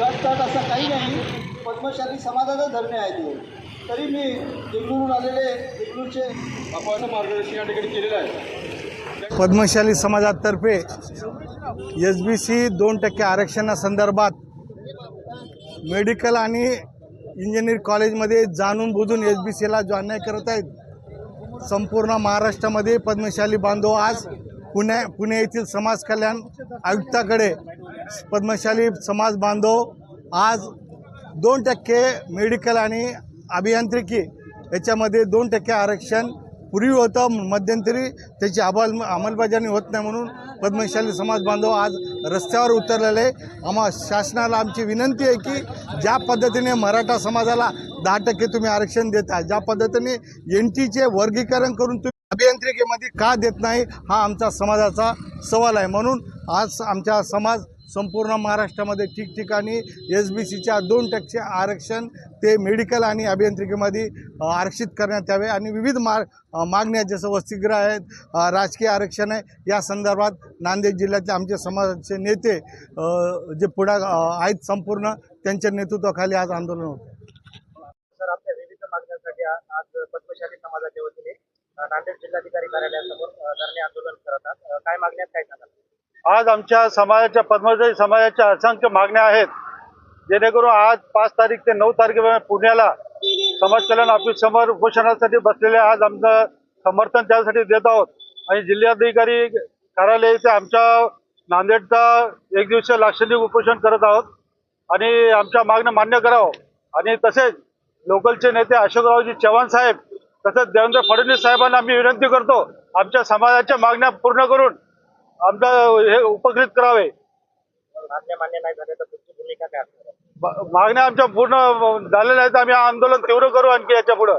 गट तट असं काही नाही. पद्मशाली समाजाचा धरणे आहे ते. तरी मी देगलूरून आलेले देगलूरचे आपण मार्गदर्शन या ठिकाणी केलेलं आहे. पद्मशाली समाजातर्फे एस बी सी दोन टक्के आरक्षणासंदर्भात मेडिकल आणि इंजिनिअरिंग कॉलेजमध्ये जाणून बुजून एस बी सीला जो अन्याय करत आहेत संपूर्ण महाराष्ट्रामध्ये पद्मशाली बांधव आज पुण्या पुणे येथील समाज कल्याण आयुक्ताकडे पद्मशाली समाज बांधव आज दोन टक्के मेडिकल आणि अभियांत्रिकी याच्यामध्ये दोन टक्के आरक्षण पूर्वी होतं मध्यंतरी त्याची अंमल अंमलबजावणी होत नाही म्हणून पद्मशाली समाज बांधव आज रस्त्यावर उतरलेले आम्हा शासनाला आमची विनंती आहे की ज्या पद्धतीने मराठा समाजाला दहा टक्के तुम्ही आरक्षण देता ज्या पद्धतीने एन टीचे वर्गीकरण करून तुम्ही अभियांत्रिकेमध्ये का देत नाही हा आमचा समाजाचा सवाल आहे. म्हणून आज आमचा समाज संपूर्ण महाराष्ट्रामध्ये ठिकठिकाणी एस बी सीच्या दोन टक्के आरक्षण ते मेडिकल आणि अभियांत्रिकीमध्ये आरक्षित करण्यात यावे आणि विविध मार मागण्या जसं वसतिगृह आहेत राजकीय आरक्षण आहे या संदर्भात नांदेड जिल्ह्यातले आमचे समाजाचे नेते जे पुढा आहेत संपूर्ण त्यांच्या नेतृत्वाखाली आज आंदोलन होतं. सर आपल्या विविध मागण्यांसाठी आज पद्मशाली समाजाच्या वतीने नांदेड जिल्हाधिकारी कार्यालयासमोर धरणे आंदोलन करत आहात. काय मागण्यात काय सांगाल? आज आमच्या समाजाच्या पद्मशाली समाजाच्या असंख्य मागण्या आहेत. जेणेकरून आज पाच तारीख ते नऊ तारखेपर्यंत पुण्याला समाज कल्याण ऑफिस समोर उपोषणासाठी बसलेले आज आमचं समर्थन त्यासाठी देत आहोत. आणि जिल्हाधिकारी कार्यालय इथे आमच्या नांदेडचा एक दिवसीय लाक्षणिक उपोषण करत आहोत. आणि आमच्या मागण्या मान्य करावं. आणि तसेच लोकलचे नेते अशोकरावजी चव्हाण साहेब तसेच देवेंद्र फडणवीस साहेबांना आम्ही विनंती करतो आमच्या समाजाच्या मागण्या पूर्ण करून आमचं हे उपकृत करावे. मागण्या मान्य नाही झाल्या तर तुमची भूमिका काय असणार आहे? मा- मागण्या आमच्या पूर्ण झालेल्या आहेत. आम्ही आंदोलन तीव्र करू आणखी याच्या पुढं.